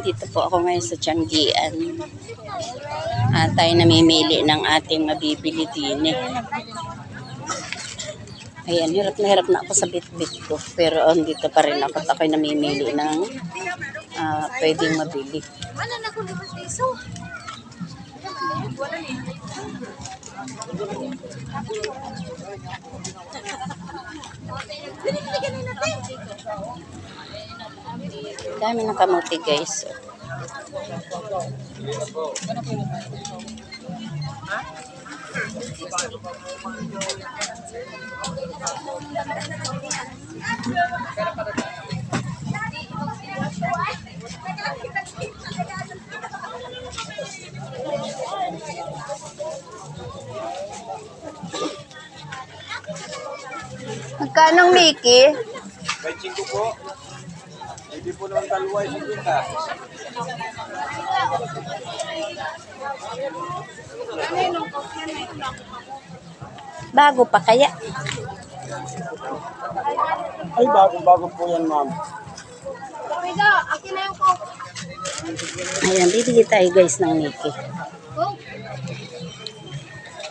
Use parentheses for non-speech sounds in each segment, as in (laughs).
Nandito po ako ngayon sa Tianggian. At tayo namimili ng ating mabibili din eh. Ayan, hirap na hirap na ako sa bit-bit ko. Pero andito pa rin ako ako'y namimili ng ah, pwedeng mabili. Ano na kung limang piso? Wala kanina natin. Dami ng kamuti guys. Magkano Mickey? May chinko po. Hindi po naman kaluway sa kita. Bago pa kaya? Ay, bago-bago po yan, ma'am. Pwede, akin na yung coke. Ayan, bibili tayo guys ng Mickey.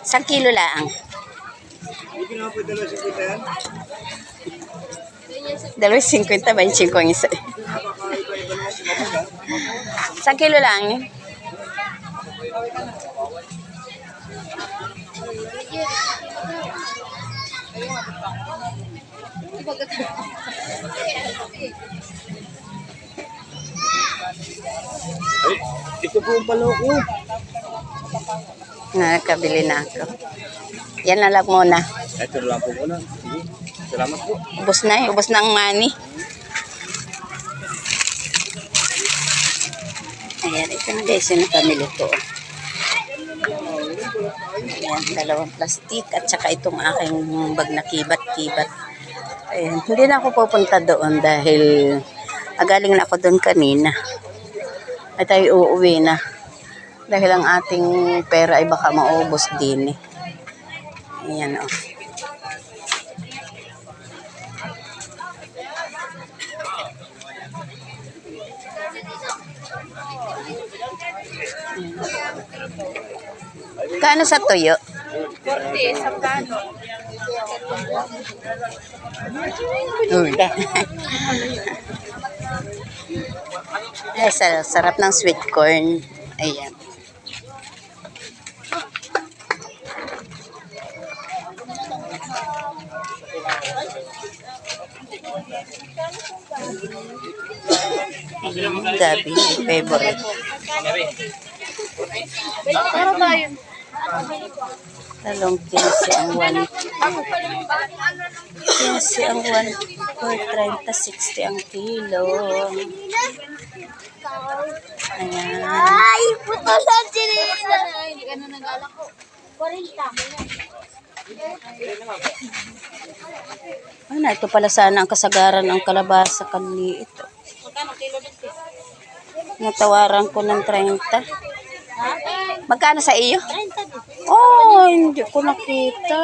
Isang kilo lang. Hindi nga po dalawa sa kita yan. Dalawa 50, 25 ang isa. Isang kilo lang. Ay, ito po ang paloko. Nakakabili na ako. Yan na lang muna. Ito lang po muna. Salamat po. Ubus na eh. Ubus na ang money. Ayan, ito na guys yung napamili ko. Ayan, dalawang plastic at saka itong aking bag na kibat-kibat. Ayan, hindi na ako pupunta doon dahil agaling na ako doon kanina. At tayo uuwi na. Dahil ang ating pera ay baka maubos din eh. Ayan o. Oh. Kano sa tuyo? 40, sa plano. Uy. Ay, sa- sarap ng sweet corn. Ayan. Ayan, gabi. Favorite. Para tayo. Talong 15 ang 1. 15 ang 1 for 30, 60 ang kilo. Ayan. Ay, puto sa chinila. Hindi ka na nag-alak ko. 40. Ano, ito pala sana ang kasagaran ng kalabasa kilo dito? Natawaran ko ng 30. Magkano sa iyo? 30 dito. Oh, hindi ko nakita.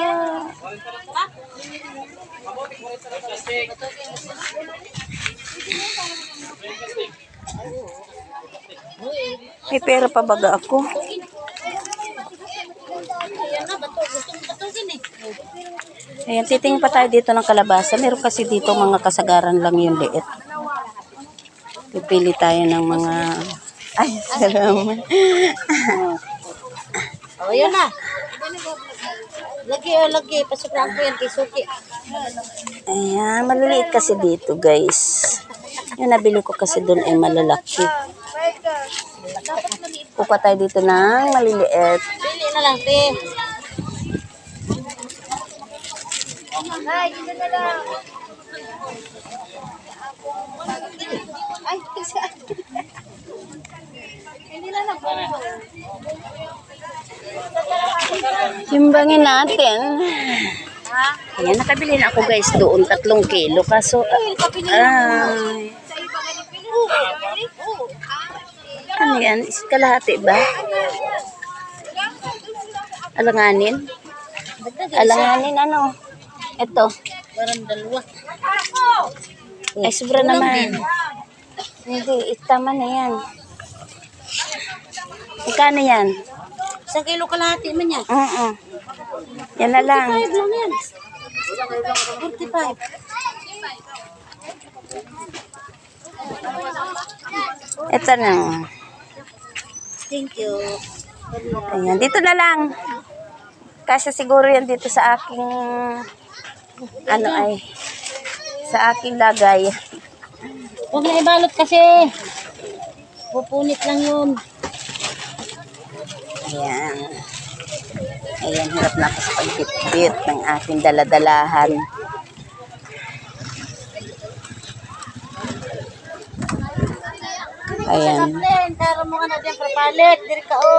May pera pa baga ako. Ayan, titingin pa tayo dito ng kalabasa. Meron kasi dito mga kasagaran lang yung liit. Pipili tayo ng mga... Ay, salamat. (laughs) Oh, yun na. Lagi, oh, lagi. Pasupran ko yan kay Suki. Ayan, maliliit kasi dito, guys. Yung nabili ko kasi doon ay malalaki. Kuha tayo dito ng maliliit. Pili na lang, te. Ay, dito na lang. Ay. (laughs) Timbangin natin. Ha? Ayan, nakabili na ako guys doon, tatlong kilo. Kaso, ah, ay. Oo. ano yan? Is kalahati ba? Alanganin? Alanganin, ano? Ito. Parang dalawa. Ay, sobra naman. Hindi, tama na yan. Magkano yan? Isang kilo kalahati man yan. Oo. Yan na lang. 45 lang yan. 45. Ito na. Thank you. Ayan, dito na lang. Kasi siguro yan dito sa aking ano ay sa aking lagay. Huwag na ibalot kasi. Pupunit lang yun. Ayan. Ayan, hirap na ako sa pagbitbit ng aking daladalahan. Ayan. Mo ka na dyan, papalit. Diri ka, oh.